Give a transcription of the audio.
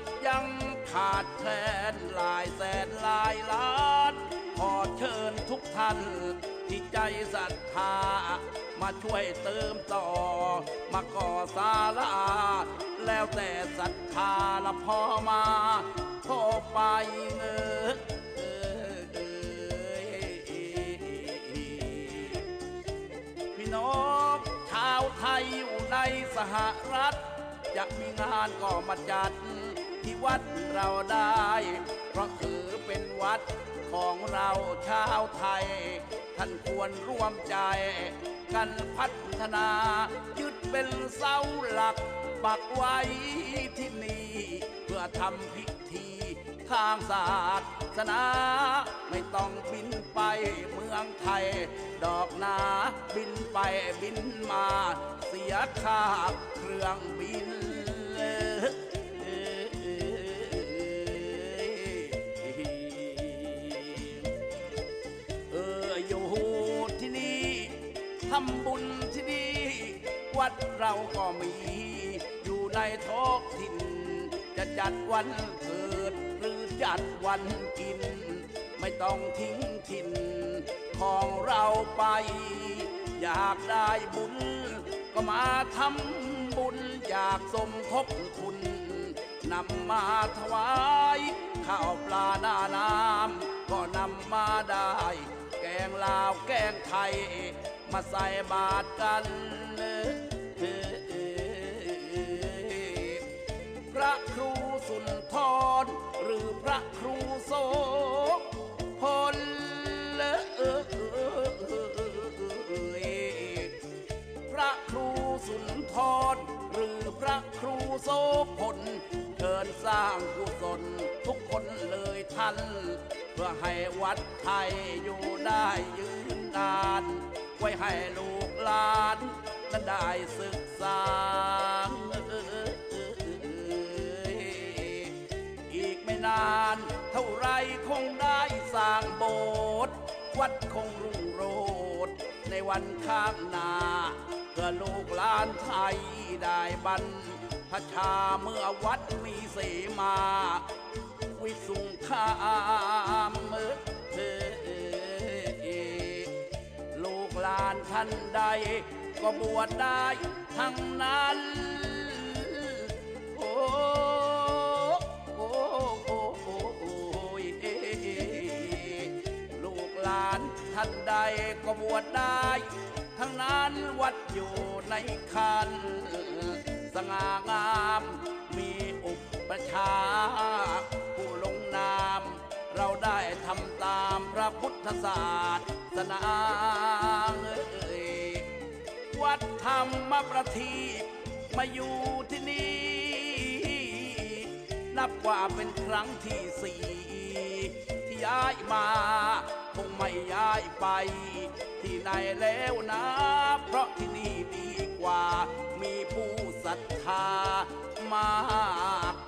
วัดยังขาดแคลนหลายแสนหลายล้านขอเชิญทุกท่านที่ใจศรัทธา มาช่วยเติมต่อ มาก่อศาลา แล้วแต่ศรัทธาละพอมาพอไปเงอเออเอยพี่น้องชาวไทยอยู่ในสหรัฐ จะมีงานก็มาจัด วัดเราได้ เพราะถือเป็นวัดของเราชาวไทย ท่านควรร่วมใจ กันพัฒนา ยึดเป็นเสาหลัก ปักไว้ที่นี่ เพื่อทำพิธีทางศาสนา ไม่ต้องบินไปเมืองไทย ดอกนาบินไปบินมา เสียค่าเครื่องบินำบุญที่นี่วัดเราก็มี อยู่ในท้องถิ่น จะจัดวันเกิด หรือจัดวันกิน ไม่ต้องทิ้งถิ่น ของเราไป อยากได้บุญ ก็มาทำบุญ อยากสมทบทุนนำมาถวายข้าวปลาหน้าน้ำก็นำมาได้ แกงลาวแกงไทย มาใส่บาตรกันพระครูสุนทรหรือพระครูโสพลพระครูสุนทรหรือพระครูโสพลเชิญสร้างกุศลทุกคนเลยท่าน เพื่อให้วัดไทยอยู่ได้ยืนนาน ไว้ให้ลูกหลานนั้นได้ศึกษา อีกไม่นานเท่าไรคงได้สร้างโบสถ์วัดคงรุ่งโรจน์ในวันข้างหน้าเพื่อลูกหลานไทยได้บรรพชาเมื่อวัดมีเสมา วิสุงคามานท่านใด ก็บวชได้ทั้งนั้น โอ้โอ้โอ้โอ้โอ้ยเอ้ลูกหลานท่านใดก็บวชได้ ทั้งนั้นวัดอยู่ในคัน สง่างามมีอุปชฌา เราได้ทำตามพระพุทธศาสนาเอ่ยวัดธรรมประทีปมาอยู่ที่นี่ นับว่าเป็นครั้งที่สี่ที่ย้ายมา คงไม่ย้ายไป ที่ไหนแล้วนะ เพราะที่นี่ดีกว่า มีผู้ศรัทธามาก